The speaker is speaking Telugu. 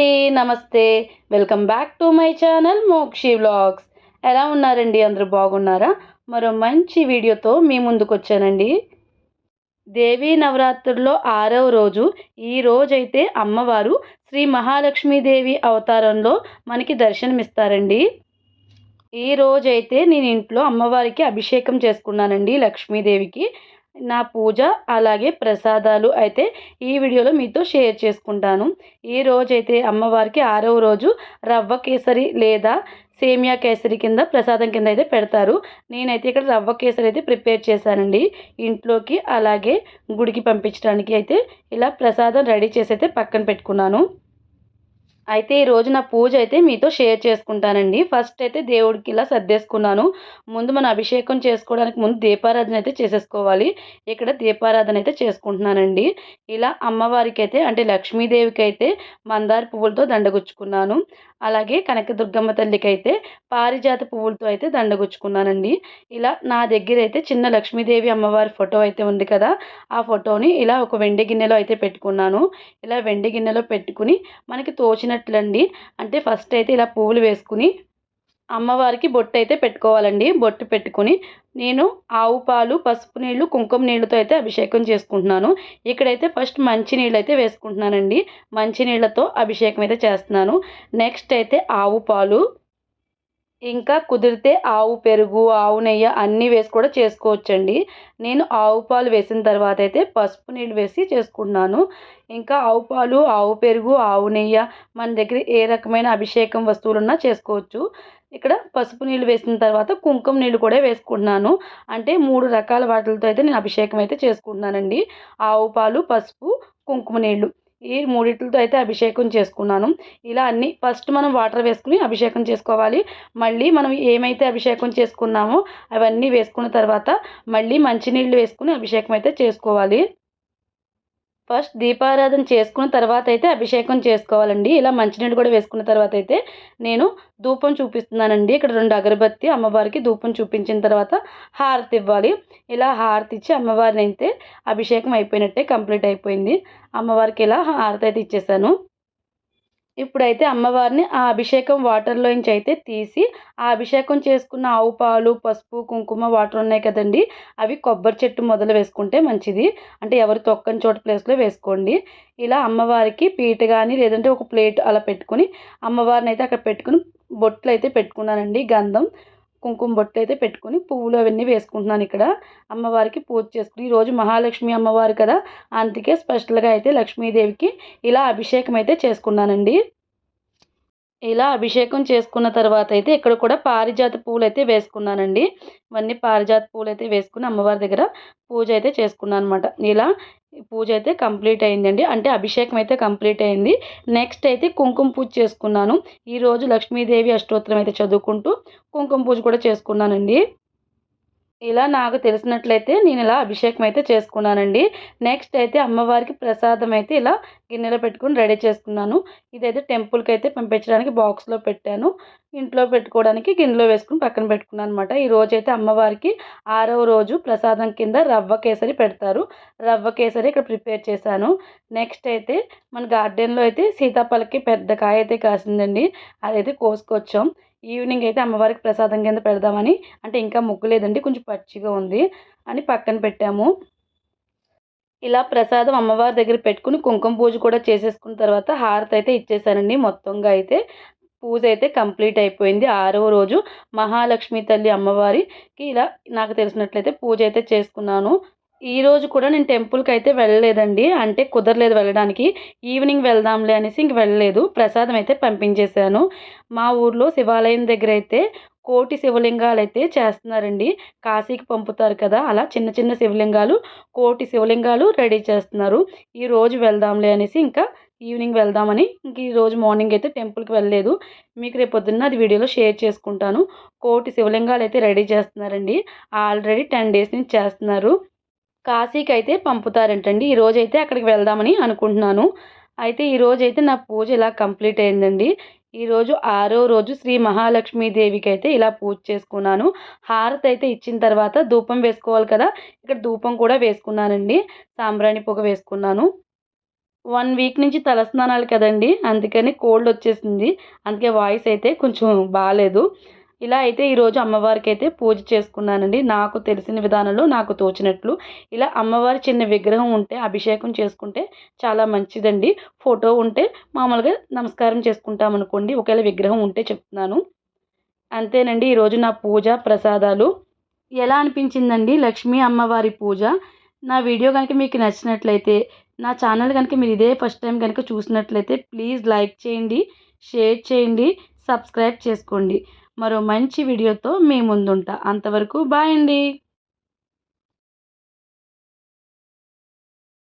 అండి నమస్తే. Welcome back to my channel Mokshi vlogs. ఎలా ఉన్నారండి? అందరూ బాగున్నారా? మరో మంచి వీడియోతో మీ ముందుకు వచ్చానండి దేవీ నవరాత్రుల్లో ఆరవ రోజు ఈ రోజైతే అమ్మవారు శ్రీ మహాలక్ష్మీదేవి అవతారంలో మనకి దర్శనమిస్తారండి. ఈ రోజైతే నేను ఇంట్లో అమ్మవారికి అభిషేకం చేసుకున్నానండి లక్ష్మీదేవికి. నా పూజ అలాగే ప్రసాదాలు అయితే ఈ వీడియోలో మీతో షేర్ చేసుకుంటాను. ఈ రోజైతే అమ్మవారికి ఆరవ రోజు రవ్వ కేసరి లేదా సేమియా కేసరి కింద ప్రసాదం కింద అయితే పెడతారు. నేనైతే ఇక్కడ రవ్వ కేసరి అయితే ప్రిపేర్ చేశానండి. ఇంట్లోకి అలాగే గుడికి పంపించడానికి అయితే ఇలా ప్రసాదం రెడీ చేసి అయితే పక్కన పెట్టుకున్నాను. అయితే ఈరోజు నా పూజ అయితే మీతో షేర్ చేసుకుంటానండి. ఫస్ట్ అయితే దేవుడికి ఇలా సర్దేసుకున్నాను. ముందు మన అభిషేకం చేసుకోవడానికి ముందు దీపారాధన అయితే చేసేసుకోవాలి. ఇక్కడ దీపారాధన అయితే చేసుకుంటున్నానండి. ఇలా అమ్మవారికి అయితే అంటే లక్ష్మీదేవికి అయితే మందార పువ్వులతో దండగుచ్చుకున్నాను. అలాగే కనకదుర్గమ్మ తల్లికి అయితే పారిజాత పువ్వులతో అయితే దండగుచ్చుకున్నానండి. ఇలా నా దగ్గర అయితే చిన్న లక్ష్మీదేవి అమ్మవారి ఫోటో అయితే ఉంది కదా ఆ ఫోటోని ఇలా ఒక వెండి గిన్నెలో అయితే పెట్టుకున్నాను. ఇలా వెండి గిన్నెలో పెట్టుకుని మనకి తోచినట్లండి. అంటే ఫస్ట్ అయితే ఇలా పువ్వులు వేసుకుని అమ్మవారికి బొట్టు అయితే పెట్టుకోవాలండి. బొట్టు పెట్టుకుని నేను ఆవు పాలు పసుపు నీళ్ళు కుంకుమ నీళ్ళతో అయితే అభిషేకం చేసుకుంటున్నాను. ఇక్కడైతే ఫస్ట్ మంచి నీళ్ళు అయితే వేసుకుంటున్నానండి. మంచి నీళ్ళతో అభిషేకం అయితే చేస్తున్నాను. నెక్స్ట్ అయితే ఆవు పాలు. ఇంకా కుదిరితే ఆవు పెరుగు ఆవు నెయ్యి అన్నీ వేసి కూడా చేసుకోవచ్చండి. నేను ఆవు పాలు వేసిన తర్వాత అయితే పసుపు నీళ్ళు వేసి చేసుకుంటున్నాను. ఇంకా ఆవు పాలు ఆవు పెరుగు ఆవు నెయ్యి మన దగ్గర ఏ రకమైన అభిషేకం వస్తువులున్నా చేసుకోవచ్చు. ఇక్కడ పసుపు నీళ్ళు వేసిన తర్వాత కుంకుమ నీళ్ళు కూడా వేసుకుంటున్నాను. అంటే మూడు రకాల వాటిలతో అయితే నేను అభిషేకం అయితే చేసుకుంటున్నానండి. ఆవు పాలు పసుపు కుంకుమ నీళ్ళు ఈ మూడిట్లతో అయితే అభిషేకం చేసుకున్నాను. ఇలా అన్ని ఫస్ట్ మనం వాటర్ వేసుకుని అభిషేకం చేసుకోవాలి. మళ్ళీ మనం ఏమైతే అభిషేకం చేసుకున్నామో అవన్నీ వేసుకున్న తర్వాత మళ్ళీ మంచినీళ్ళు వేసుకుని అభిషేకం అయితే చేసుకోవాలి. ఫస్ట్ దీపారాధన చేసుకున్న తర్వాత అయితే అభిషేకం చేసుకోవాలండి. ఇలా మంచినీళ్ళు కూడా వేసుకున్న తర్వాత అయితే నేను ధూపం చూపిస్తున్నానండి. ఇక్కడ రెండు అగరబత్తి అమ్మవారికి ధూపం చూపించిన తర్వాత హారతి ఇవ్వాలి. ఇలా హారతి ఇచ్చి అమ్మవారిని అయితే అభిషేకం అయిపోయినట్టే కంప్లీట్ అయిపోయింది. అమ్మవారికి ఇలా హారతి అయితే ఇచ్చేసాను. ఇప్పుడైతే అమ్మవారిని ఆ అభిషేకం వాటర్లోంచి అయితే తీసి ఆ అభిషేకం చేసుకున్న ఆవు పాలు పసుపు కుంకుమ వాటర్ ఉన్నాయి కదండి. అవి కొబ్బరి చెట్టు మొదలు వేసుకుంటే మంచిది. అంటే ఎవరు తొక్కని చోట ప్లేస్లో వేసుకోండి. ఇలా అమ్మవారికి పీట కానీ లేదంటే ఒక ప్లేట్ అలా పెట్టుకుని అమ్మవారిని అయితే అక్కడ పెట్టుకుని బొట్లు అయితే పెట్టుకున్నానండి గంధం. కుంకుమ బొట్టు అయితే పెట్టుకుని పువ్వులు అవన్నీ వేసుకుంటున్నాను ఇక్కడ. అమ్మవారికి పూజ చేసుకుని ఈరోజు మహాలక్ష్మి అమ్మవారు కదా అందుకే స్పెషల్గా అయితే లక్ష్మీదేవికి ఇలా అభిషేకం అయితే చేసుకున్నానండి. ఇలా అభిషేకం చేసుకున్న తర్వాత అయితే ఇక్కడ కూడా పారిజాత పూలు అయితే వేసుకున్నానండి. ఇవన్నీ పారిజాత పూలు అయితే వేసుకుని అమ్మవారి దగ్గర పూజ అయితే చేసుకున్నాను అనమాట ఇలా పూజ అయితే కంప్లీట్ అయిందండి. అంటే అభిషేకం అయితే కంప్లీట్ అయింది. నెక్స్ట్ అయితే కుంకుమ పూజ చేసుకున్నాను. ఈరోజు లక్ష్మీదేవి అష్టోత్తరం అయితే చదువుకుంటూ కుంకుమ పూజ కూడా చేసుకున్నానండి. ఇలా నాకు తెలిసినట్లయితే నేను ఇలా అభిషేకం అయితే చేసుకున్నానండి. నెక్స్ట్ అయితే అమ్మవారికి ప్రసాదం అయితే ఇలా గిన్నెలో పెట్టుకుని రెడీ చేసుకున్నాను. ఇదైతే టెంపుల్కి అయితే పంపించడానికి బాక్స్లో పెట్టాను. ఇంట్లో పెట్టుకోవడానికి గిన్నెలో వేసుకుని పక్కన పెట్టుకున్నాను అనమాట ఈ రోజు అయితే అమ్మవారికి ఆరవ రోజు ప్రసాదం కింద రవ్వ కేసరి పెడతారు. రవ్వ కేసరి ఇక్కడ ప్రిపేర్ చేశాను. నెక్స్ట్ అయితే మన గార్డెన్లో అయితే సీతాఫలకి పెద్ద కాయ అయితే కాసిందండి. అదైతే కోసుకొచ్చాం. ఈవినింగ్ అయితే అమ్మవారికి ప్రసాదం కింద పెడదామని అంటే ఇంకా ముగ్గు లేదండి కొంచెం పచ్చిగా ఉంది అని పక్కన పెట్టాము. ఇలా ప్రసాదం అమ్మవారి దగ్గర పెట్టుకుని కుంకుమ పూజ కూడా చేసేసుకున్న తర్వాత హారతి అయితే ఇచ్చేసానండి మొత్తంగా అయితే. పూజ అయితే కంప్లీట్ అయిపోయింది. ఆరవ రోజు మహాలక్ష్మి తల్లి అమ్మవారికి ఇలా నాకు తెలిసినట్లయితే పూజ అయితే చేసుకున్నాను. ఈరోజు కూడా నేను టెంపుల్కి అయితే వెళ్ళలేదండి. అంటే కుదరలేదు వెళ్ళడానికి. ఈవినింగ్ వెళ్దాంలే అనేసి ఇంక వెళ్ళలేదు. ప్రసాదం అయితే పంపించేశాను. మా ఊర్లో శివాలయం దగ్గర అయితే కోటి శివలింగాలు అయితే చేస్తున్నారండి. కాశీకి పంపుతారు కదా అలా చిన్న చిన్న శివలింగాలు కోటి శివలింగాలు రెడీ చేస్తున్నారు. ఈ రోజు వెళ్దాంలే అనేసి ఇంకా ఈవినింగ్ వెళ్దామని ఇంక ఈరోజు మార్నింగ్ అయితే టెంపుల్కి వెళ్ళలేదు. మీకు రేపు పొద్దున్న అది వీడియోలో షేర్ చేసుకుంటాను. కోటి శివలింగాలు అయితే రెడీ చేస్తున్నారండి. ఆల్రెడీ టెన్ డేస్ నుంచి చేస్తున్నారు. కాశీకి అయితే పంపుతారంటండి. ఈరోజు అయితే అక్కడికి వెళ్దామని అనుకుంటున్నాను. అయితే ఈరోజు అయితే నా పూజ ఇలా కంప్లీట్ అయిందండి. ఈరోజు ఆరో రోజు శ్రీ మహాలక్ష్మీదేవికి అయితే ఇలా పూజ చేసుకున్నాను. హారతి అయితే ఇచ్చిన తర్వాత ధూపం వేసుకోవాలి కదా. ఇక్కడ ధూపం కూడా వేసుకున్నానండి. సాంబ్రాణి పొగ వేసుకున్నాను. వన్ వీక్ నుంచి తలస్నానాలు కదండి. అందుకని కోల్డ్ వచ్చేసింది. అందుకే వాయిస్ అయితే కొంచెం బాగాలేదు ఇలా అయితే ఈరోజు అమ్మవారికి అయితే పూజ చేసుకున్నానండి. నాకు తెలిసిన విధానంలో నాకు తోచినట్లు. ఇలా అమ్మవారి చిన్న విగ్రహం ఉంటే అభిషేకం చేసుకుంటే చాలా మంచిదండి. ఫోటో ఉంటే మామూలుగా నమస్కారం చేసుకుంటాం అనుకోండి. ఒకవేళ విగ్రహం ఉంటే చెప్తున్నాను. అంతేనండి ఈరోజు నా పూజ ప్రసాదాలు. ఎలా అనిపించిందండి లక్ష్మీ అమ్మవారి పూజ? నా వీడియో కనుక మీకు నచ్చినట్లయితే నా ఛానల్ కనుక మీరు ఇదే ఫస్ట్ టైం కనుక చూసినట్లయితే ప్లీజ్ లైక్ చేయండి షేర్ చేయండి సబ్స్క్రైబ్ చేసుకోండి. మరో మంచి వీడియోతో మీ ముందుంటా. అంతవరకు బాయ్ అండి.